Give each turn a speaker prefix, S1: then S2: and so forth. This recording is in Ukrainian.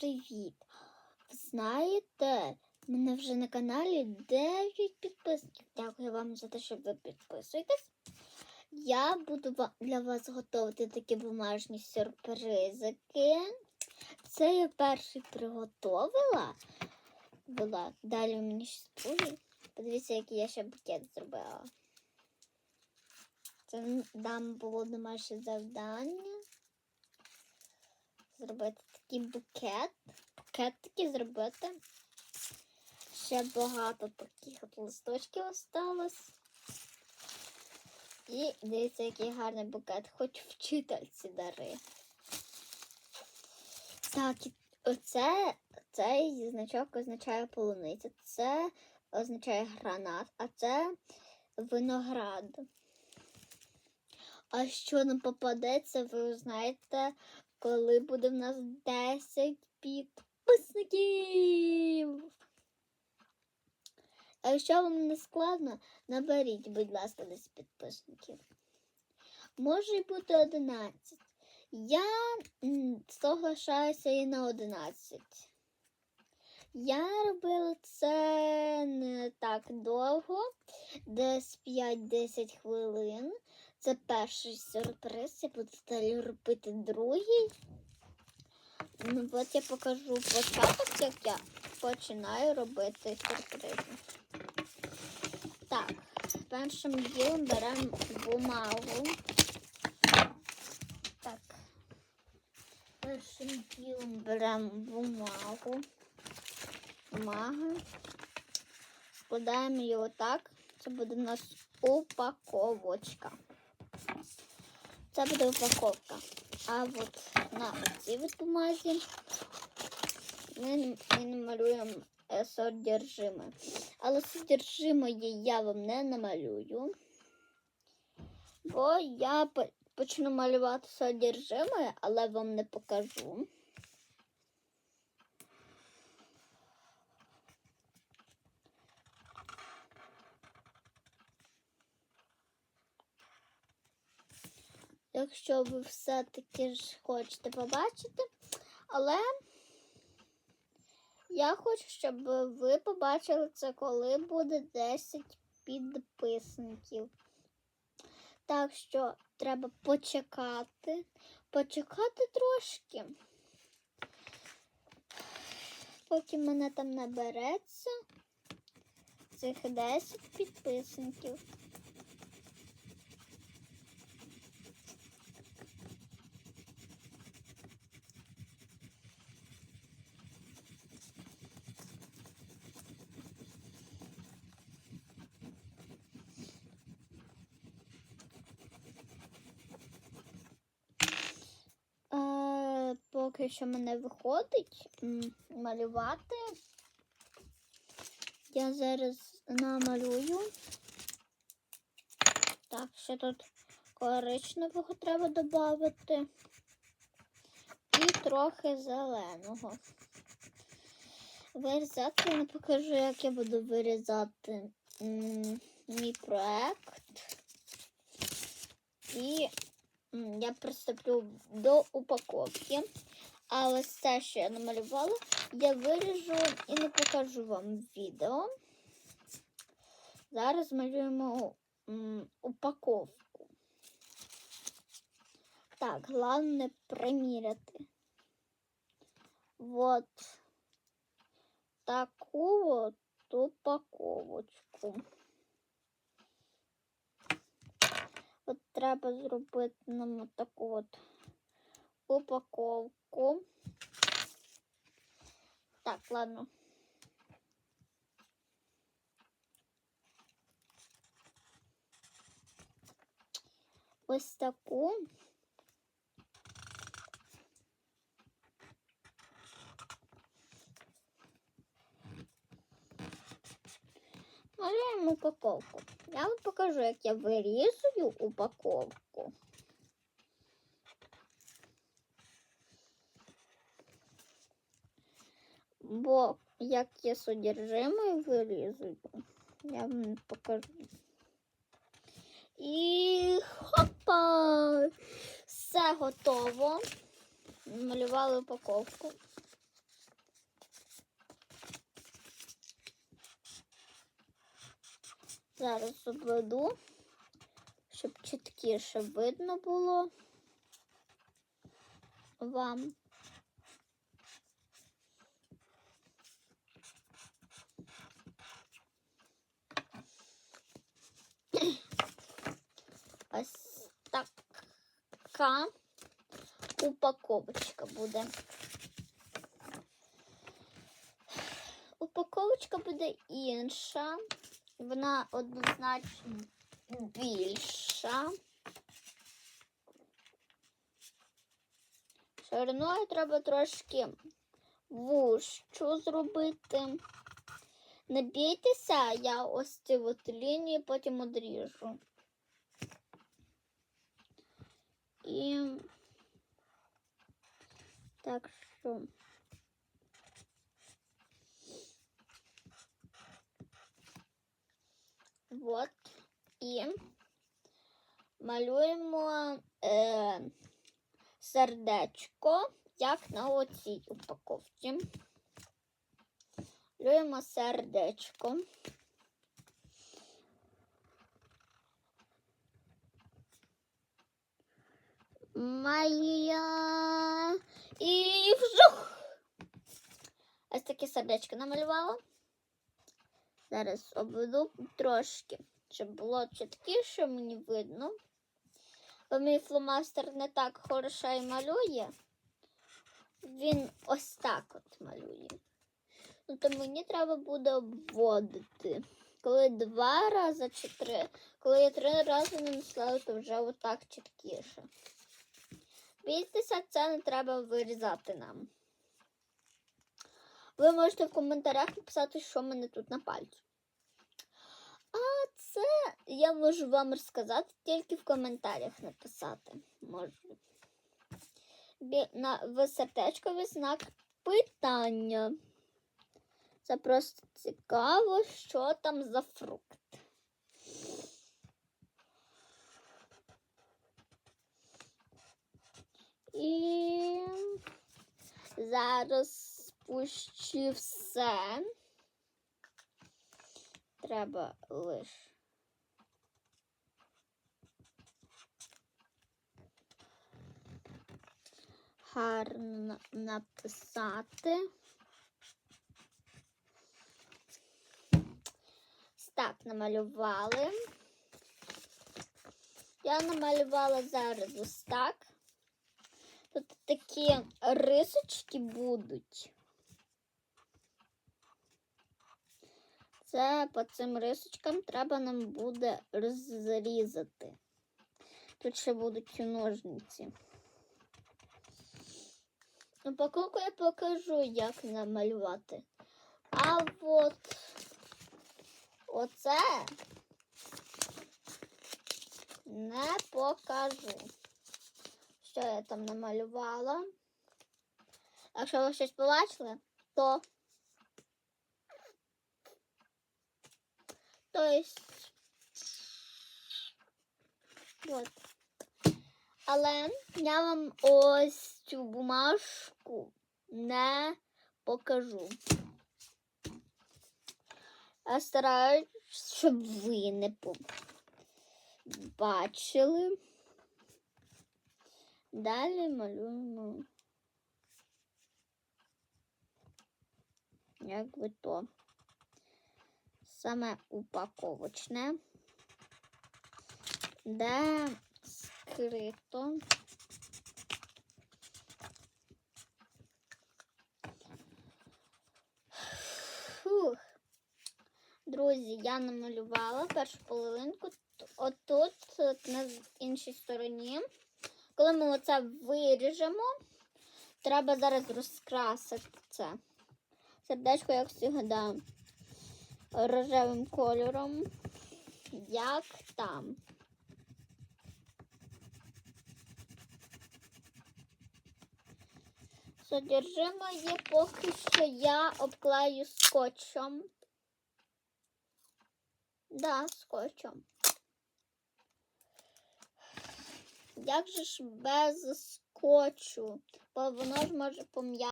S1: привіт! Знаєте, в мене вже на каналі 9 підписників. Дякую вам за те, що ви підписуєтесь. Я буду для вас готувати такі бумажні сюрпризики. Це я перший приготовила. Була. Далі мені щось буде. Подивіться, який я ще букет зробила. Це нам було домашнє завдання зробити такий букет. Букет такий зробити. Ще багато таких от листочків осталось. І дивіться, який гарний букет, хоч вчительці дари. Так, і оце цей значок означає полуниця, це означає гранат, а це виноград. А що нам попадеться, ви знаєте, коли буде в нас 10 підписників. А якщо вам не складно, наберіть, будь ласка, 10 підписників. Може й бути 11. Я соглашаюся і на 11. Я робила це не так довго, десь 5-10 хвилин. Це перший сюрприз. Я буду далі робити другий. Ну, от я покажу початок, як я починаю робити сюрпризи. Так, першим ділом беремо бумагу. Так. Першим ділом беремо бумагу. Бумагу. Складаємо її отак. Це буде у нас упаковочка. Це буде упаковка. А от на цій бумазі ми, ми намалюємо е, содержиме. Але содержимое я вам не намалюю, бо я почну малювати содержиме, але вам не покажу. Якщо ви все-таки ж хочете побачити, але я хочу, щоб ви побачили це, коли буде 10 підписників. Так що треба почекати, почекати трошки, поки мене там набереться цих 10 підписників. Е, що мене виходить малювати. Я зараз намалюю. Так, ще тут коричневого треба додати. І трохи зеленого. Вирізати я не покажу, як я буду вирізати мій проект. І я приступлю до упаковки. А ось це, що я намалювала, я виріжу і не покажу вам відео. Зараз малюємо упаковку. Так, головне приміряти. Вот таку от упаковочку. От треба зробити нам таку от упаковку. Так, ладно. Ось таку. Малюємо упаковку. Я вам покажу, як я вирізую упаковку. бо як я содержимое вилізу, я вам покажу. І хопа! Все готово. Малювали упаковку. Зараз обведу, щоб чіткіше видно було вам. Така упаковочка буде. Упаковочка буде інша. Вона однозначно більша. Шириною треба трошки вущу зробити. Не бійтеся, я ось ці от лінії потім одріжу. І так що. Вот. І малюємо е, сердечко, як на оцій упаковці. Малюємо сердечко. Моя і вжух. Ось таке сердечко намалювала. Зараз обведу трошки, щоб було чіткіше мені видно. Бо мій фломастер не так хорошо і малює. Він ось так от малює. Ну, то мені треба буде обводити. Коли два рази чи три, коли я три рази нанесла, то вже отак чіткіше. Бійтеся, це не треба вирізати нам. Ви можете в коментарях написати, що в мене тут на пальці. А це я можу вам розказати, тільки в коментарях написати. Можу. На... В сердечковий знак питання. Це просто цікаво, що там за фрукт. І зараз спущу все. Треба лише. Гарно написати. Так, намалювали. Я намалювала зараз ось так. Такі рисочки будуть. Це по цим рисочкам треба нам буде розрізати. Тут ще будуть ножниці. Упаковку я покажу, як намалювати. А от оце не покажу. Я там намалювала? Якщо ви щось побачили, то то есть вот. Але я вам ось цю бумажку не покажу. Я стараюсь, щоб ви не побачили. Далі малюємо. Якби то саме упаковочне, де скрито. Фух. Друзі, я намалювала першу половинку. Отут, от на іншій стороні. Коли ми оце виріжемо, треба зараз розкрасити це. Сердечко, як завжди, рожевим кольором, як там. Содержимое поки що я обклею скотчем. Да, скотчем. Як же ж без скотчу? Бо воно ж може пом'яти.